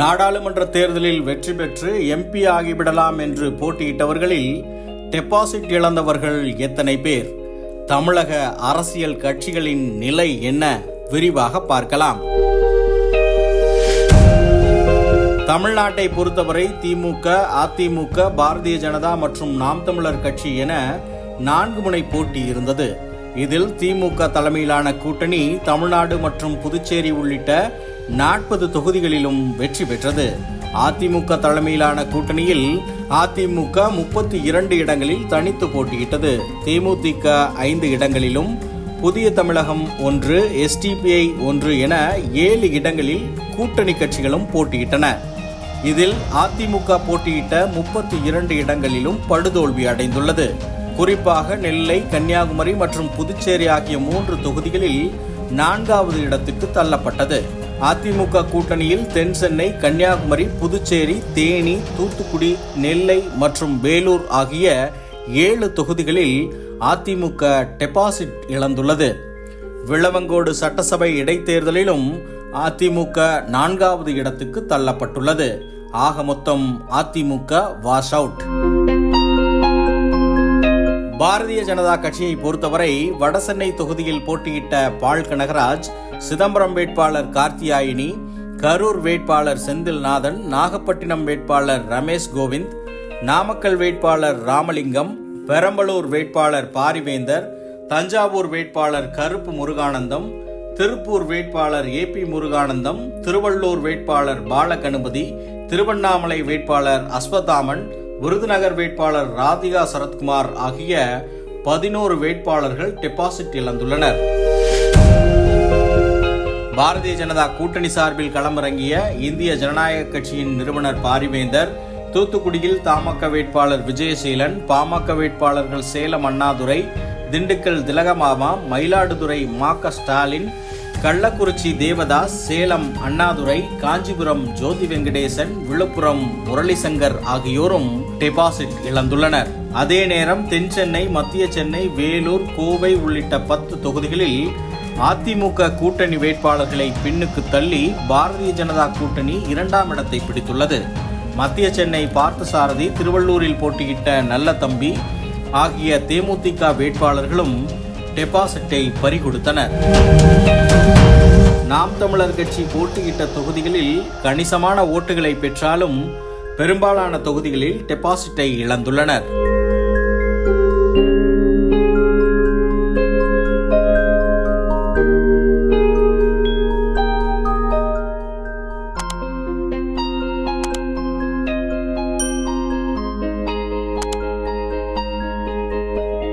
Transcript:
நாடாளுமன்ற தேர்தலில் வெற்றி பெற்று எம்பி ஆகிவிடலாம் என்று போட்டியிட்டவர்களில் டெபாசிட் இழந்தவர்கள் எத்தனை பேர்? தமிழக அரசியல் கட்சிகளின் நிலை என்ன? விரிவாக பார்க்கலாம். தமிழ்நாட்டை பொறுத்தவரை திமுக அதிமுக பாரதிய ஜனதா மற்றும் நாம் தமிழர் கட்சி என நான்கு முனை போட்டி இருந்தது. இதில் திமுக தலைமையிலான கூட்டணி தமிழ்நாடு மற்றும் புதுச்சேரி உள்ளிட்ட நாற்பது தொகுதிகளிலும் வெற்றி பெற்றது. அதிமுக தலைமையிலான கூட்டணியில் அதிமுக முப்பத்தி இரண்டு இடங்களில் தனித்து போட்டியிட்டது. தேமுதிக ஐந்து இடங்களிலும் புதிய தமிழகம் ஒன்று எஸ்டிபிஐ ஒன்று என ஏழு இடங்களில் கூட்டணி கட்சிகளும் போட்டியிட்டன. இதில் அதிமுக போட்டியிட்ட முப்பத்தி இரண்டு இடங்களிலும் படுதோல்வி அடைந்துள்ளது. குறிப்பாக நெல்லை கன்னியாகுமரி மற்றும் புதுச்சேரி ஆகிய மூன்று தொகுதிகளில் நான்காவது இடத்துக்கு தள்ளப்பட்டது. அதிமுக கூட்டணியில் தென் சென்னை கன்னியாகுமரி புதுச்சேரி தேனி தூத்துக்குடி நெல்லை மற்றும் வேலூர் ஆகிய ஏழு தொகுதிகளில் அதிமுக டெபாசிட் இழந்துள்ளது. விளவங்கோடு சட்டசபை இடைத்தேர்தலிலும் அதிமுக நான்காவது இடத்துக்கு தள்ளப்பட்டுள்ளது. ஆக மொத்தம் அதிமுக வாஷ் அவுட். பாரதிய ஜனதா கட்சியை பொறுத்தவரை வடசென்னை தொகுதியில் போட்டியிட்ட பால் கனகராஜ் சிதம்பரம் வேட்பாளர் கார்த்தியாயினி கரூர் வேட்பாளர் செந்தில்நாதன் நாகப்பட்டினம் வேட்பாளர் ரமேஷ் கோவிந்த் நாமக்கல் வேட்பாளர் ராமலிங்கம் பெரம்பலூர் வேட்பாளர் பாரிவேந்தர் தஞ்சாவூர் வேட்பாளர் கருப்பு முருகானந்தம் திருப்பூர் வேட்பாளர் ஏ பி முருகானந்தம் திருவள்ளூர் வேட்பாளர் பாலகணபதி திருவண்ணாமலை வேட்பாளர் அஸ்வதாமன் விருதுநகர் வேட்பாளர் ராதிகா சரத்குமார் ஆகிய பதினோரு வேட்பாளர்கள் டெபாசிட் இழந்துள்ளனர். பாரதிய ஜனதா கூட்டணி சார்பில் களமிறங்கிய இந்திய ஜனநாயக கட்சியின் நிறுவனர் பாரிவேந்தர் தூத்துக்குடியில் தமாக வேட்பாளர் விஜயசீலன் பாமக வேட்பாளர்கள் சேலம் அண்ணாதுரை திண்டுக்கல் திலகமாமா மயிலாடுதுறை மாக்க ஸ்டாலின் கள்ளக்குறிச்சி தேவதாஸ் சேலம் அண்ணாதுரை காஞ்சிபுரம் ஜோதி வெங்கடேசன் விழுப்புரம் முரளிசங்கர் ஆகியோரும் டெபாசிட் இழந்துள்ளனர். அதே நேரம் தென் சென்னை மத்திய சென்னை வேலூர் கோவை உள்ளிட்ட பத்து தொகுதிகளில் அதிமுக கூட்டணி வேட்பாளர்களை பின்னுக்கு தள்ளி பாரதிய ஜனதா கூட்டணி இரண்டாம் இடத்தை பிடித்துள்ளது. மத்திய சென்னை பார்த்தசாரதி திருவள்ளூரில் போட்டியிட்ட நல்ல தம்பி ஆகிய தேமுதிக வேட்பாளர்களும் டெபாசிட்டை பறிகொடுத்தனர். நாம் தமிழர் கட்சி போட்டியிட்ட தொகுதிகளில் கணிசமான ஓட்டுகளை பெற்றாலும் பெரும்பாலான தொகுதிகளில் டெபாசிட்டை இழந்துள்ளனர்.